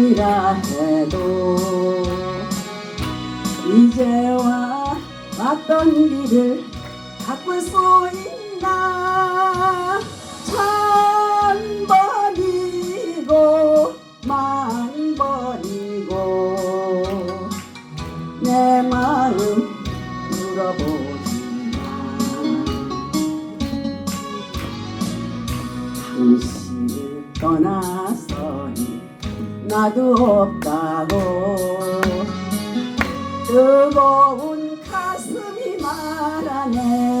아니라 해도 이제와 왔던 길을 바꿀 수 있나? 천 번이고 만 번이고 내 마음 물어보지만 당신을 떠나서니 나도 없다고. 뜨거운 가슴이 말하네.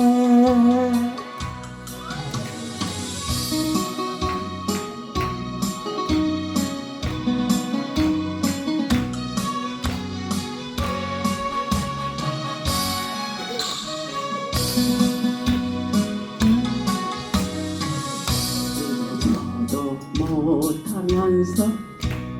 저도 못하면서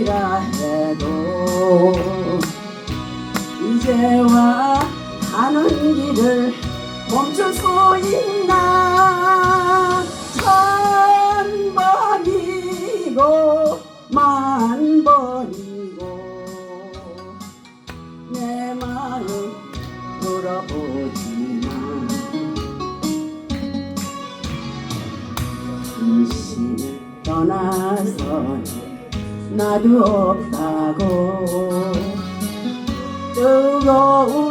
아니라 해도 이제와 가는 길을 멈출 수 있나? 천 번이고 만 번이고 내 마음 물어보지만 당신을 떠나서 나도 없다고. 뜨거운